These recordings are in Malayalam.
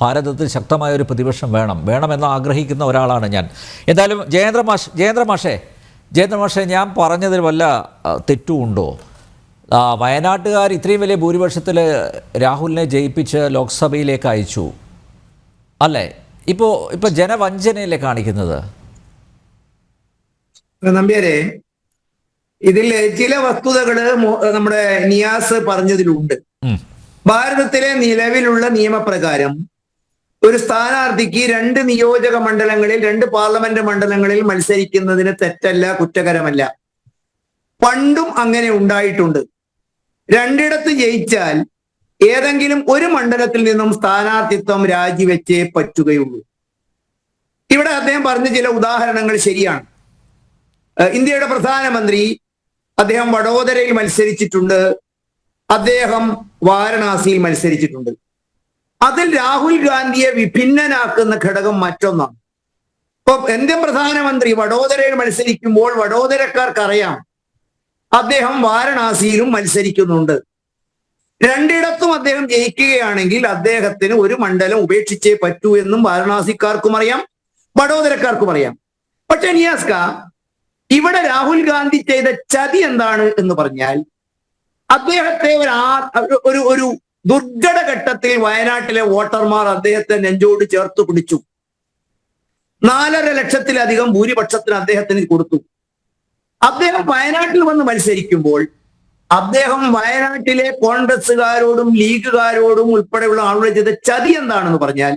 ഭാരതത്തിൽ ശക്തമായ ഒരു പ്രതിപക്ഷം വേണം. വേണമെന്ന് ആഗ്രഹിക്കുന്ന ഒരാളാണ് ഞാൻ. എന്തായാലും ജയേന്ദ്ര മാഷ് ജയേന്ദ്ര മാഷേ ജയേന്ദ്ര മാഷേ ഞാൻ പറഞ്ഞതിൽ വല്ല തെറ്റുമുണ്ടോ? വയനാട്ടുകാർ ഇത്രയും വലിയ ഭൂരിപക്ഷത്തിൽ രാഹുലിനെ ജയിപ്പിച്ച് ലോക്സഭയിലേക്ക് അയച്ചു. അല്ലേ? ഇപ്പോൾ ഇപ്പോൾ ജനവഞ്ചനയല്ലേ കാണിക്കുന്നത്? നമ്പ്യാരെ ഇതിൽ ചില വസ്തുതകൾ നമ്മുടെ നിയാസ് പറഞ്ഞതിലുണ്ട്. ഭാരതത്തിലെ നിലവിലുള്ള നിയമപ്രകാരം ഒരു സ്ഥാനാർത്ഥിക്ക് രണ്ട് നിയോജക മണ്ഡലങ്ങളിൽ രണ്ട് പാർലമെന്റ് മണ്ഡലങ്ങളിൽ മത്സരിക്കുന്നതിന് തെറ്റല്ല കുറ്റകരമല്ല. പണ്ടും അങ്ങനെ ഉണ്ടായിട്ടുണ്ട്. രണ്ടിടത്ത് ജയിച്ചാൽ ഏതെങ്കിലും ഒരു മണ്ഡലത്തിൽ നിന്നും സ്ഥാനാർത്ഥിത്വം രാജിവെച്ചേ പറ്റുകയുള്ളൂ. ഇവിടെ അദ്ദേഹം പറഞ്ഞ ചില ഉദാഹരണങ്ങൾ ശരിയാണ്. ഇന്ത്യയുടെ പ്രധാനമന്ത്രി അദ്ദേഹം വഡോദരയിൽ മത്സരിച്ചിട്ടുണ്ട്. അദ്ദേഹം വാരണാസിയിൽ മത്സരിച്ചിട്ടുണ്ട്. അതിൽ രാഹുൽ ഗാന്ധിയെ വിഭിന്നനാക്കുന്ന ഘടകം മറ്റൊന്നാണ്. ഇപ്പൊ ഇന്ത്യൻ പ്രധാനമന്ത്രി വഡോദരയിൽ മത്സരിക്കുമ്പോൾ വഡോദരക്കാർക്കറിയാം അദ്ദേഹം വാരണാസിയിലും മത്സരിക്കുന്നുണ്ട്. രണ്ടിടത്തും അദ്ദേഹം ജയിക്കുകയാണെങ്കിൽ അദ്ദേഹത്തിന് ഒരു മണ്ഡലം ഉപേക്ഷിച്ചേ പറ്റൂ എന്നും വാരണാസിക്കാർക്കും അറിയാം വഡോദരക്കാർക്കും അറിയാം. പക്ഷെ നിയാസ്ക ഇവിടെ രാഹുൽ ഗാന്ധി ചെയ്ത ചതി എന്താണ് എന്ന് പറഞ്ഞാൽ അദ്ദേഹത്തെ ഒരു ഒരു ഒരു ദുർഘട ഘട്ടത്തിൽ വയനാട്ടിലെ വോട്ടർമാർ അദ്ദേഹത്തെ നെഞ്ചോട് ചേർത്ത് പിടിച്ചു. നാലര ലക്ഷത്തിലധികം ഭൂരിപക്ഷത്തിന് അദ്ദേഹത്തിന് കൊടുത്തു. അദ്ദേഹം വയനാട്ടിൽ വന്ന് മത്സരിക്കുമ്പോൾ അദ്ദേഹം വയനാട്ടിലെ കോൺഗ്രസ്സുകാരോടും ലീഗുകാരോടും ഉൾപ്പെടെയുള്ള ആളുകൾ ചെയ്ത ചതി എന്താണെന്ന് പറഞ്ഞാൽ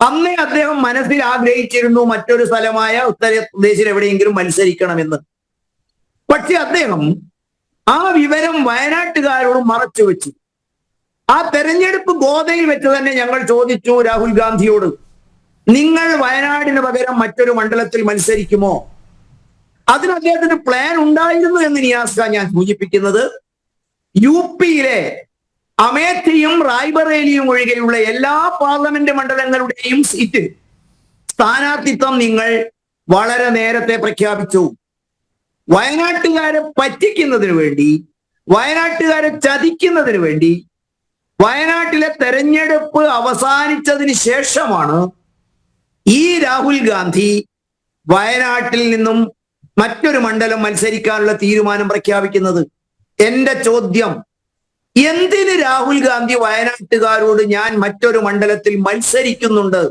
അന്നേ അദ്ദേഹം മനസ്സിൽ ആഗ്രഹിച്ചിരുന്നു മറ്റൊരു സ്ഥലമായ ഉത്തർപ്രദേശിൽ എവിടെയെങ്കിലും മത്സരിക്കണമെന്ന്. പക്ഷെ അദ്ദേഹം ആ വിവരം വയനാട്ടുകാരോട് മറച്ചു വെച്ചു. ആ തെരഞ്ഞെടുപ്പ് ബോധയിൽ വെച്ച് തന്നെ ഞങ്ങൾ ചോദിച്ചു രാഹുൽ ഗാന്ധിയോട് നിങ്ങൾ വയനാടിന് പകരം മറ്റൊരു മണ്ഡലത്തിൽ മത്സരിക്കുമോ? അതിന് അദ്ദേഹത്തിന് പ്ലാൻ ഉണ്ടായിരുന്നു എന്ന് നിയാസ്ക ഞാൻ സൂചിപ്പിക്കുന്നത്. യു പിയിലെ അമേഠിയും റായ്ബറേലിയും ഒഴികെയുള്ള എല്ലാ പാർലമെന്റ് മണ്ഡലങ്ങളുടെയും സീറ്റ് സ്ഥാനാർത്ഥിത്വം നിങ്ങൾ വളരെ നേരത്തെ പ്രഖ്യാപിച്ചു. വയനാട്ടുകാരെ പറ്റിക്കുന്നതിന് വേണ്ടി വയനാട്ടുകാരെ ചതിക്കുന്നതിന് വേണ്ടി വയനാട്ടിലെ തെരഞ്ഞെടുപ്പ് അവസാനിച്ചതിന് ശേഷമാണ് ഈ രാഹുൽ ഗാന്ധി വയനാട്ടിൽ നിന്നും മറ്റൊരു മണ്ഡലം മത്സരിക്കാനുള്ള തീരുമാനം പ്രഖ്യാപിക്കുന്നത്. എന്റെ ചോദ്യം എന്തിന് രാഹുൽ ഗാന്ധി വയനാട്ടുകാരോട് ഞാൻ മറ്റൊരു മണ്ഡലത്തിൽ മത്സരിക്കുന്നുണ്ട്?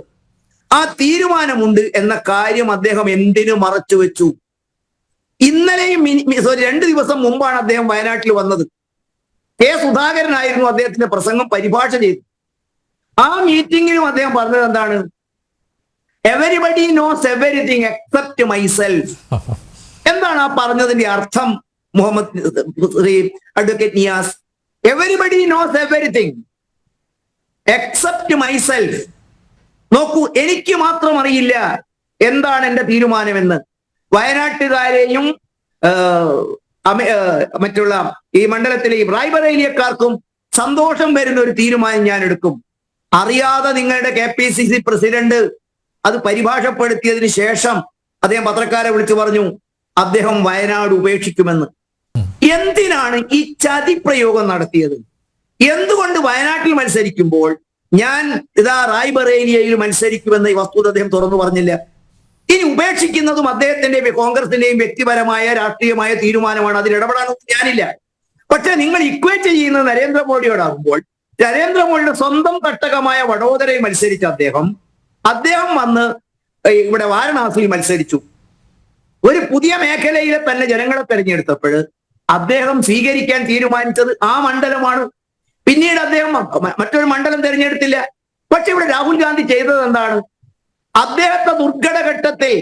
ആ തീരുമാനമുണ്ട് എന്ന കാര്യം അദ്ദേഹം എന്തിനു മറച്ചു വെച്ചു ഇന്നലെയും സോറി രണ്ടു ദിവസം മുമ്പാണ് അദ്ദേഹം വയനാട്ടിൽ വന്നത്. കെ സുധാകരനായിരുന്നു അദ്ദേഹത്തിന്റെ പ്രസംഗം പരിഭാഷ ചെയ്തു. ആ മീറ്റിംഗിലും അദ്ദേഹം പറഞ്ഞത് എന്താണ്? Everybody knows everything except myself എന്താണ് ആ പറഞ്ഞതിന്റെ അർത്ഥം Muhammad advocate Niyas? Everybody knows everything except myself നോക്കൂ എനിക്ക് മാത്രം അറിയില്ല എന്താണ് എന്റെ തീരുമാനമെന്ന്. വയനാട്ടുകാരെയും മറ്റുള്ള ഈ മണ്ഡലത്തിലെ ഈ റായ്ബറേലിയക്കാർക്കും സന്തോഷം വരുന്ന ഒരു തീരുമാനം ഞാൻ എടുക്കും അറിയാതെ നിങ്ങളുടെ K P C C president അത് പരിഭാഷപ്പെടുത്തിയതിന് ശേഷം അദ്ദേഹം പത്രക്കാരെ വിളിച്ചു പറഞ്ഞു അദ്ദേഹം വയനാട് ഉപേക്ഷിക്കുമെന്ന്. എന്തിനാണ് ഈ ചതി പ്രയോഗം നടത്തിയത്? എന്തുകൊണ്ട് വയനാട്ടിൽ മത്സരിക്കുമ്പോൾ ഞാൻ ഇതാ റായ്ബറേലിയയിൽ മത്സരിക്കുമെന്ന് ഈ വസ്തുത അദ്ദേഹം തുറന്നു പറഞ്ഞില്ല. ഇനി ഉപേക്ഷിക്കുന്നതും അദ്ദേഹത്തിന്റെ കോൺഗ്രസിന്റെയും വ്യക്തിപരമായ രാഷ്ട്രീയമായ തീരുമാനമാണ്. അതിൽ ഇടപെടാനൊന്നും ഞാനില്ല. പക്ഷെ നിങ്ങൾ ഇക്വേറ്റ് ചെയ്യുന്ന നരേന്ദ്രമോദിയോടാകുമ്പോൾ നരേന്ദ്രമോദിയുടെ സ്വന്തം തട്ടകമായ വഡോദരയിൽ മത്സരിച്ച അദ്ദേഹം അദ്ദേഹം വന്ന് ഇവിടെ വാരണാസിയിൽ മത്സരിച്ചു. ഒരു പുതിയ മേഖലയിലെ തന്നെ ജനങ്ങളെ തെരഞ്ഞെടുത്തപ്പോൾ അദ്ദേഹം സ്വീകരിക്കാൻ തീരുമാനിച്ചത് ആ മണ്ഡലമാണ്. പിന്നീട് അദ്ദേഹം മറ്റൊരു മണ്ഡലം തിരഞ്ഞെടുത്തില്ല. പക്ഷെ ഇവിടെ രാഹുൽ ഗാന്ധി ചെയ്തത് എന്താണ്? അദ്ദേഹത്തെ ദുർഘടഘട്ടത്തെ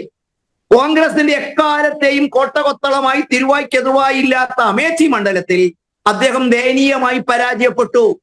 കോൺഗ്രസിന്റെ എക്കാലത്തെയും കോട്ടകൊത്തളമായി തിരുവായ്ക്കെതിവായില്ലാത്ത അമേച്ചി മണ്ഡലത്തിൽ അദ്ദേഹം ദയനീയമായി പരാജയപ്പെട്ടു.